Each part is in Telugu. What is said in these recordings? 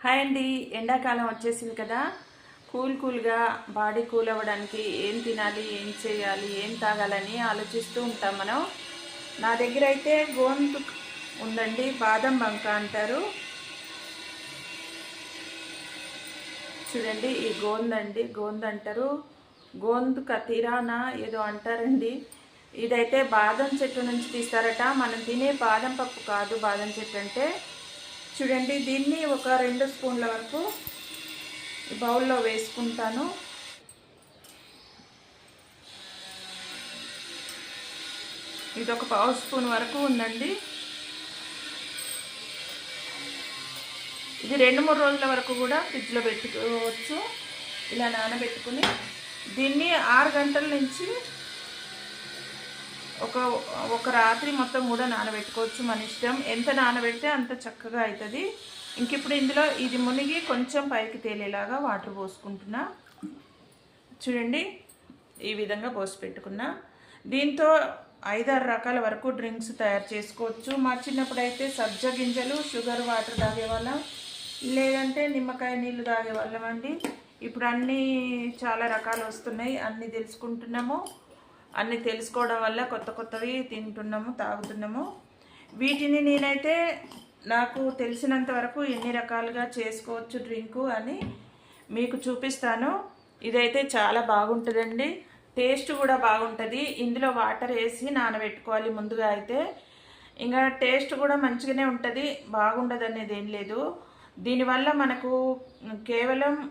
హాయ్ అండి. ఎండాకాలం వచ్చేసింది కదా. కూల్ కూల్గా బాడీ కూల్ అవ్వడానికి ఏం తినాలి ఏం చేయాలి ఏం తాగాలని ఆలోచిస్తూ ఉంటాం మనం. నా దగ్గర అయితే గోంతు ఉందండి బాదం బంక అంటారు. చూడండి ఈ గోందండి గోంద అంటారు. గోందు కతీరానా ఏదో అంటారండి. ఇదైతే బాదం చెట్టు నుంచి తీస్తారట. మనం తినే బాదం పప్పు కాదు బాదం చెట్టు అంటే. చూడండి దీన్ని ఒక రెండు స్పూన్ల వరకు బౌల్లో వేసుకుంటాను. ఇది ఒక పావు స్పూన్ వరకు ఉందండి. ఇది రెండు మూడు రోజుల వరకు కూడా ఫ్రిడ్జ్లో పెట్టుకోవచ్చు. ఇలా నానబెట్టుకుని దీన్ని ఆరు గంటల నుంచి ఒక ఒక రాత్రి మొత్తం కూడా నానబెట్టుకోవచ్చు మన ఇష్టం. ఎంత నానబెడితే అంత చక్కగా అవుతుంది ఇంక ఇప్పుడు ఇందులో ఇది మునిగి కొంచెం పైకి తేలేలాగా వాటర్ పోసుకుంటున్నా. చూడండి ఈ విధంగా పోసి పెట్టుకున్నా. దీంతో ఐదారు రకాల వరకు డ్రింక్స్ తయారు చేసుకోవచ్చు. మా చిన్నప్పుడు అయితే సబ్జ గింజలు షుగర్ వాటర్ తాగేవాళ్ళం. లేదంటే నిమ్మకాయ నీళ్ళు తాగేవాళ్ళం అండి. ఇప్పుడు అన్నీ చాలా రకాలు వస్తున్నాయి అన్నీ తెలుసుకుంటున్నాము. అన్నీ తెలుసుకోవడం వల్ల కొత్త కొత్తవి తింటున్నాము తాగుతున్నాము. వీటిని నేనైతే నాకు తెలిసినంత వరకు ఎన్ని రకాలుగా చేసుకోవచ్చు డ్రింకు అని మీకు చూపిస్తాను. ఇదైతే చాలా బాగుంటుందండి. టేస్ట్ కూడా బాగుంటుంది. ఇందులో వాటర్ వేసి నానబెట్టుకోవాలి ముందుగా అయితే. ఇంకా టేస్ట్ కూడా మంచిగానే ఉంటుంది. బాగుండదు అనేది ఏం లేదు. దీనివల్ల మనకు కేవలం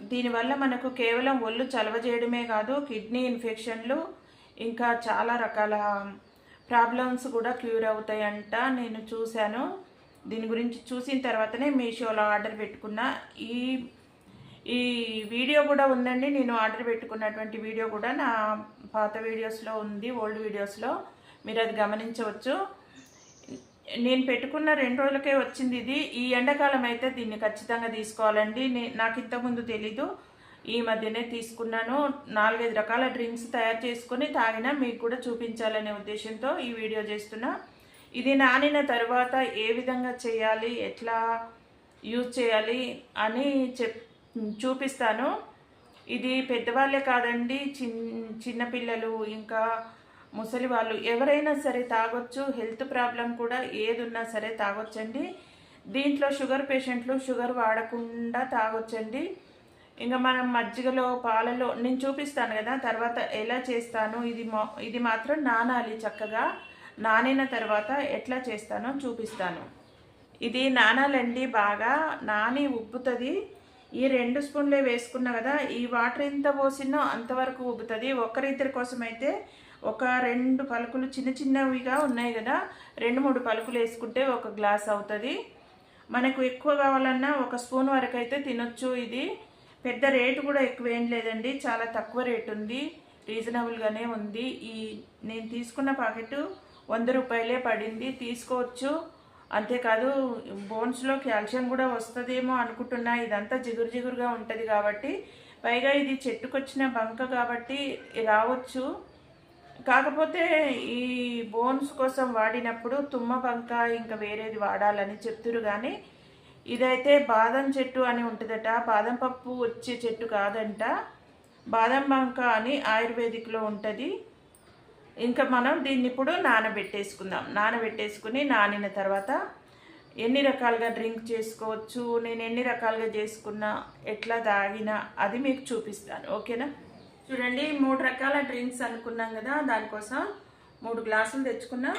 దీనివల్ల మనకు కేవలం ఒళ్ళు చలవ చేయడమే కాదు కిడ్నీ ఇన్ఫెక్షన్లు ఇంకా చాలా రకాల ప్రాబ్లమ్స్ కూడా క్యూర్ అవుతాయంట. నేను చూశాను. దీని గురించి చూసిన తర్వాతనే మీషోలో ఆర్డర్ పెట్టుకున్నా. ఈ ఈ వీడియో కూడా ఉందండి. నేను ఆర్డర్ పెట్టుకున్నటువంటి వీడియో కూడా నా పాత వీడియోస్లో ఉంది ఓల్డ్ వీడియోస్లో. మీరు అది గమనించవచ్చు. నేను పెట్టుకున్న రెండు రోజులకే వచ్చింది ఇది. ఈ ఎండాకాలం అయితే దీన్ని ఖచ్చితంగా తీసుకోవాలండి. నాకు ఇంతకుముందు తెలీదు. ఈ మధ్యనే తీసుకున్నాను. నాలుగైదు రకాల డ్రింక్స్ తయారు చేసుకొని తాగినా మీకు కూడా చూపించాలనే ఉద్దేశంతో ఈ వీడియో చేస్తున్నా. ఇది నానిన తర్వాత ఏ విధంగా చేయాలి ఎట్లా యూజ్ చేయాలి అని చెప్ చూపిస్తాను. ఇది పెద్దవాళ్ళే కాదండి చిన్ చిన్నపిల్లలు ఇంకా ముసలి వాళ్ళు ఎవరైనా సరే తాగొచ్చు హెల్త్ ప్రాబ్లం కూడా ఏది ఉన్నా సరే తాగొచ్చండి. దీంట్లో షుగర్ పేషెంట్లు షుగర్ వాడకుండా తాగొచ్చండి. ఇంకా మనం మజ్జిగలో పాలలో నేను చూపిస్తాను కదా తర్వాత ఎలా చేస్తాను ఇది ఇది మాత్రం నానాలి చక్కగా. నానిన తర్వాత ఎట్లా చేస్తానో చూపిస్తాను. ఇది నానాలండి బాగా నాని ఉబ్బుతుంది. ఈ రెండు స్పూన్లే వేసుకున్నా కదా ఈ వాటర్ ఎంత పోసినో అంతవరకు ఉబ్బుతుంది. ఒకరిద్దరి కోసం అయితే ఒక రెండు పలుకులు చిన్న చిన్నవిగా ఉన్నాయి కదా రెండు మూడు పలుకులు వేసుకుంటే ఒక గ్లాస్ అవుతుంది. మనకు ఎక్కువ కావాలన్నా ఒక స్పూన్ వరకు అయితే తినొచ్చు ఇది. పెద్ద రేటు కూడా ఎక్కువ ఏం లేదండి చాలా తక్కువ రేటు ఉంది రీజనబుల్గానే ఉంది. ఈ నేను తీసుకున్న ప్యాకెట్ వంద రూపాయలే పడింది తీసుకోవచ్చు. అంతేకాదు బోన్స్లో కాల్షియం కూడా వస్తుందేమో అనుకుంటున్నా. ఇదంతా జిగురు జిగురుగా ఉంటుంది కాబట్టి పైగా ఇది చెట్టుకొచ్చిన బంక కాబట్టి రావచ్చు. కాకపోతే ఈ బోన్స్ కోసం వాడినప్పుడు తుమ్మ బంక ఇంకా వేరేది వాడాలని చెప్తురు కానీ ఇదైతే బాదం చెట్టు అని ఉంటుందట. బాదం పప్పు వచ్చే చెట్టు కాదంట. బాదం బంక అని ఆయుర్వేదిక్లో ఉంటుంది. ఇంకా మనం దీన్ని ఇప్పుడు నానబెట్టేసుకుందాం. నానబెట్టేసుకుని నానిన తర్వాత ఎన్ని రకాలుగా డ్రింక్ చేసుకోవచ్చు నేను ఎన్ని రకాలుగా చేసుకున్నా ఎట్లా తాగినా అది మీకు చూపిస్తాను. ఓకేనా? చూడండి మూడు రకాల డ్రింక్స్ అనుకున్నాం కదా దానికోసం మూడు గ్లాసులు తెచ్చుకున్నా.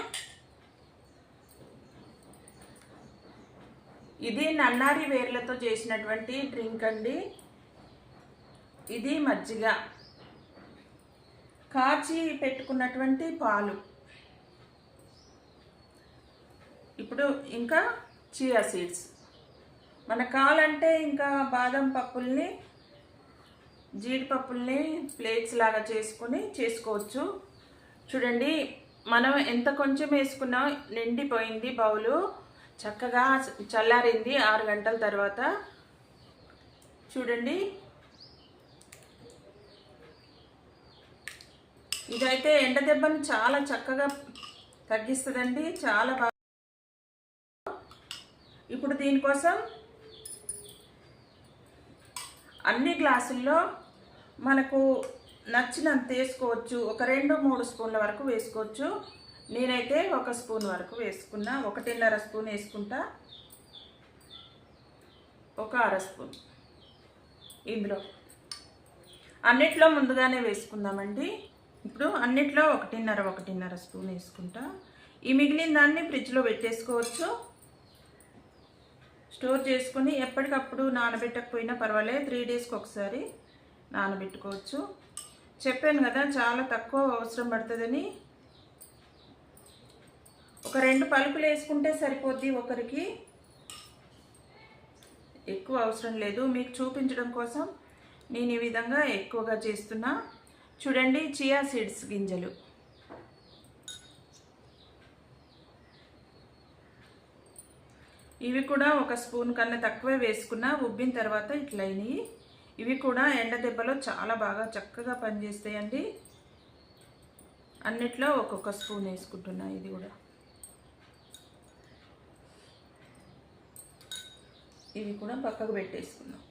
ఇది నన్నారి వేర్లతో చేసినటువంటి డ్రింక్ అండి. ఇది మజ్జిగ. కాచి పెట్టుకున్నటువంటి పాలు. ఇప్పుడు ఇంకా చియా సీడ్స్ మన కావాలంటే ఇంకా బాదం పప్పుల్ని జీడిపప్పుల్ని ప్లేట్స్ లాగా చేసుకొని చేసుకోవచ్చు. చూడండి మనం ఎంత కొంచెం వేసుకున్నా నిండిపోయింది బౌలు. చక్కగా చల్లారింది ఆరు గంటల తర్వాత. చూడండి ఇదైతే ఎండ దెబ్బను చాలా చక్కగా తగ్గిస్తుందండి చాలా బాగా. ఇప్పుడు దీనికోసం అన్ని గ్లాసుల్లో మనకు నచ్చినంత వేసుకోవచ్చు. ఒక రెండు మూడు స్పూన్ల వరకు వేసుకోవచ్చు. నేనైతే ఒక స్పూన్ వరకు వేసుకున్నా ఒకటిన్నర స్పూన్ వేసుకుంటా. ఒక అర స్పూన్ ఇందులో. అన్నిట్లో ముందుగానే వేసుకుందామండి. ఇప్పుడు అన్నిట్లో ఒకటిన్నర ఒకటిన్నర స్పూన్ వేసుకుంటా. ఈ మిగిలిన దాన్ని ఫ్రిడ్జ్లో పెట్టేసుకోవచ్చు. స్టోర్ చేసుకుని ఎప్పటికప్పుడు నానబెట్టకపోయినా పర్వాలేదు. త్రీ డేస్కి ఒకసారి నానబెట్టుకోవచ్చు. చెప్పాను కదా చాలా తక్కువ అవసరం పడుతుందని. ఒక రెండు పలుకులు వేసుకుంటే సరిపోద్ది ఒకరికి. ఎక్కువ అవసరం లేదు. మీకు చూపించడం కోసం నేను ఈ విధంగా ఎక్కువగా చేస్తున్నా. చూడండి చియా సీడ్స్ గింజలు. ఇవి కూడా ఒక స్పూన్ కన్నా తక్కువే వేసుకున్నా ఉబ్బిన తర్వాత ఇట్లా ఇవి కూడా ఎండ దెబ్బలో చాలా బాగా చక్కగా పనిచేస్తాయండి. అన్నిట్లో ఒక్కొక్క స్పూన్ వేసుకుంటున్నా ఇది కూడా. ఇవి కూడా పక్కకు పెట్టేసుకున్నాం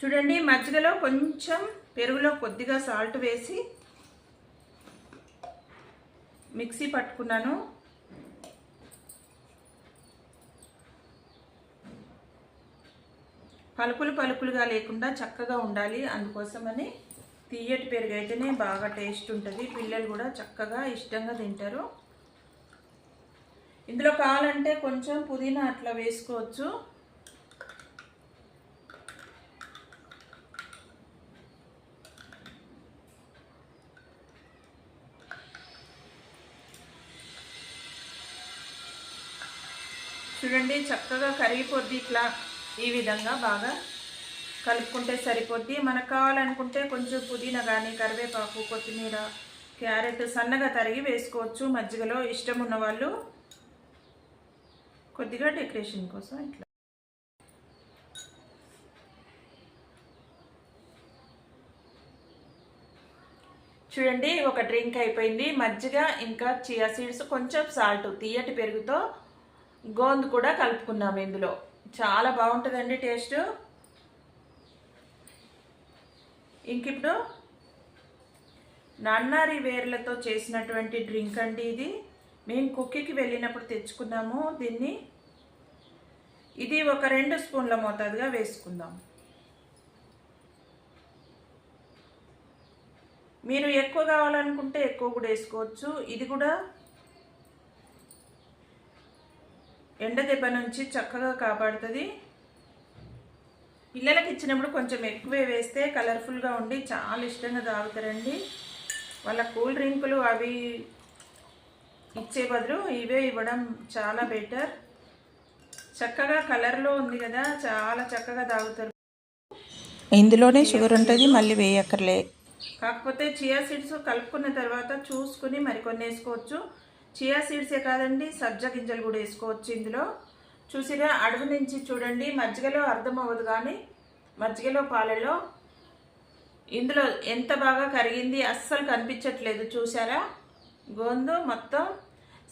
చూడండి మజ్జిగలో కొంచెం పెరుగులో కొద్దిగా సాల్ట్ వేసి మిక్సీ పట్టుకున్నాను. పలుకులు పలుకులుగా లేకుండా చక్కగా ఉండాలి. అందుకోసమని తీయటి పెరుగు అయితేనే బాగా టేస్ట్ ఉంటుంది. పిల్లలు కూడా చక్కగా ఇష్టంగా తింటారు. ఇందులో కావాలంటే కొంచెం పుదీనా అట్లా వేసుకోవచ్చు. చూడండి చక్కగా కరిగిపోద్ది ఇట్లా. ఈ విధంగా బాగా కలుపుకుంటే సరిపోద్ది. మనకు కావాలనుకుంటే కొంచెం పుదీనా కానీ కరివేపాకు కొత్తిమీర క్యారెట్ సన్నగా తరిగి వేసుకోవచ్చు. మజ్జిగలో ఇష్టం ఉన్న వాళ్ళు కొద్దిగా డెకరేషన్ కోసం ఇట్లా. చూడండి ఒక డ్రింక్ అయిపోయింది. మజ్జిగ ఇంకా చియా సీడ్స్ కొంచెం సాల్ట్ తీయటి పెరుగుతో గోందు కూడా కలుపుకున్నాము ఇందులో. చాలా బాగుంటుందండి టేస్ట్. ఇంక ఇప్పుడు నన్నారి వేర్లతో చేసినటువంటి డ్రింక్ అండి ఇది. మేము కుక్కీకి వెళ్ళినప్పుడు తెచ్చుకున్నాము దీన్ని. ఇది ఒక రెండు స్పూన్ల మోతాదుగా వేసుకుందాం. మీరు ఎక్కువ కావాలనుకుంటే ఎక్కువ కూడా వేసుకోవచ్చు. ఇది కూడా ఎండ దెబ్బ నుంచి చక్కగా కాపాడుతుంది. పిల్లలకి ఇచ్చినప్పుడు కొంచెం ఎక్కువే వేస్తే కలర్ఫుల్గా ఉండి చాలా ఇష్టంగా తాగుతారండి. వాళ్ళ కూల్ డ్రింకులు అవి ఇచ్చే బదులు ఇవే ఇవ్వడం చాలా బెటర్. చక్కగా కలర్లో ఉంది కదా చాలా చక్కగా తాగుతారు. ఇందులోనే షుగర్ ఉంటుంది మళ్ళీ వేయక్కర్లే. కాకపోతే చియా సీడ్స్ కలుపుకున్న తర్వాత చూసుకుని మరికొన్ని వేసుకోవచ్చు చియా సీడ్సే కాదండి సజ్జ గింజలు కూడా వేసుకోవచ్చు ఇందులో. చూసిరా అడుగు నుంచి చూడండి మజ్జిగలో అర్థం అవ్వదు కానీ మజ్జిగలో పాలలో ఇందులో ఎంత బాగా కరిగింది అస్సలు కనిపించట్లేదు చూసారా గోందు మొత్తం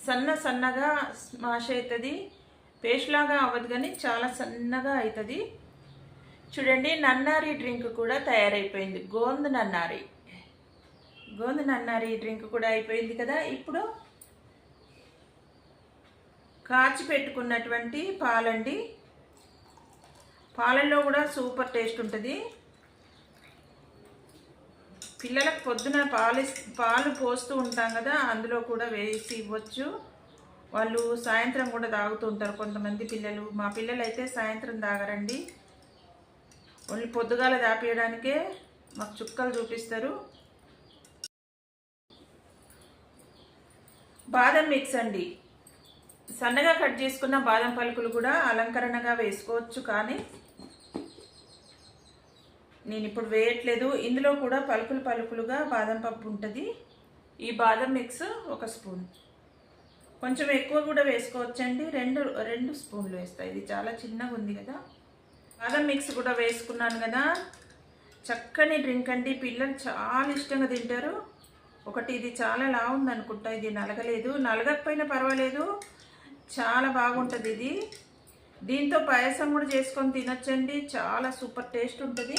సన్న సన్నగా స్మాష్ అవుతుంది పేస్ట్ లాగా అవ్వదు కానీ చాలా సన్నగా అవుతుంది చూడండి నన్నారి డ్రింక్ కూడా తయారైపోయింది. గోందు నన్నారి. గోందు నన్నారి డ్రింక్ కూడా అయిపోయింది కదా. ఇప్పుడు కాచి పెట్టుకున్నటువంటి పాలండి. పాలల్లో కూడా సూపర్ టేస్ట్ ఉంటుంది. పిల్లలకు పొద్దున పాలు పాలు పోస్తూ ఉంటాం కదా అందులో కూడా వేసి ఇవ్వచ్చు. వాళ్ళు సాయంత్రం కూడా తాగుతూ ఉంటారు కొంతమంది పిల్లలు. మా పిల్లలు అయితే సాయంత్రం తాగరండి. ఓన్లీ పొద్దుగాల దాపేయడానికే మాకు చుక్కలు చూపిస్తారు. బాదం మిక్స్ అండి. సన్నగా కట్ చేసుకున్న బాదం పలుకులు కూడా అలంకరణగా వేసుకోవచ్చు కానీ నేను ఇప్పుడు వేయట్లేదు. ఇందులో కూడా పలుకులు పలుకులుగా బాదం పప్పు ఉంటుంది. ఈ బాదం మిక్స్ ఒక స్పూన్. కొంచెం ఎక్కువ కూడా వేసుకోవచ్చండి. రెండు రెండు స్పూన్లు వేస్తాయి ఇది చాలా చిన్నగా ఉంది కదా. బాదం మిక్స్ కూడా వేసుకున్నాను కదా. చక్కని డ్రింక్ అండి. పిల్లలు చాలా ఇష్టంగా తింటారు. ఒకటి ఇది చాలా లా ఉందనుకుంటా ఇది నలగలేదు. నలగకపోయినా పర్వాలేదు. చాలా బాగుంటుంది ఇది. దీంతో పాయసం కూడా చేసుకొని తినొచ్చండి. చాలా సూపర్ టేస్ట్ ఉంటుంది.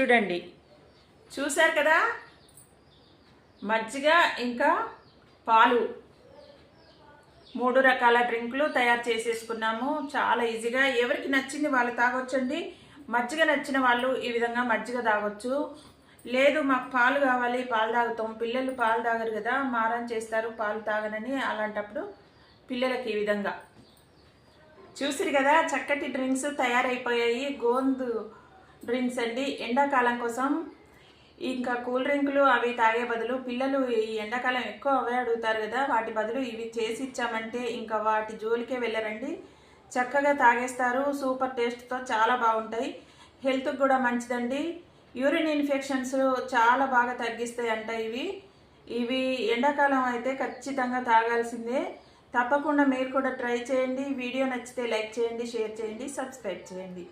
చూడండి. చూశారు కదా? మజ్జిగ ఇంకా పాలు. మూడు రకాల డ్రింకులు తయారు చేసేసుకున్నాము. చాలా ఈజీగా. ఎవరికి నచ్చింది వాళ్ళు తాగొచ్చండి. మజ్జిగ నచ్చిన వాళ్ళు ఈ విధంగా మజ్జిగ తాగొచ్చు. లేదు మాకు పాలు కావాలి పాలు తాగుతాం. పిల్లలు పాలు తాగరు కదా మారం చేస్తారు పాలు తాగనని అలాంటప్పుడు పిల్లలకి ఈ విధంగా. చూసిరు కదా చక్కటి డ్రింక్స్ తయారైపోయాయి. గోందు డ్రింక్స్ అండి. ఎండాకాలం కోసం ఇంకా కూల్ డ్రింకులు అవి తాగే బదులు పిల్లలు ఈ ఎండాకాలం ఎక్కువ అవే అడుగుతారు కదా వాటి బదులు ఇవి చేసి ఇచ్చామంటే ఇంకా వాటి జోలికే వెళ్ళరండి. చక్కగా తాగేస్తారు సూపర్ టేస్ట్తో చాలా బాగుంటాయి. హెల్త్కి కూడా మంచిదండి. యూరిన్ ఇన్ఫెక్షన్స్ చాలా బాగా తగ్గిస్తాయి అంట ఇవి. ఇవి ఎండాకాలం అయితే ఖచ్చితంగా తాగాల్సిందే. తప్పకుండా మీరు కూడా ట్రై చేయండి. వీడియో నచ్చితే లైక్ చేయండి షేర్ చేయండి సబ్స్క్రైబ్ చేయండి.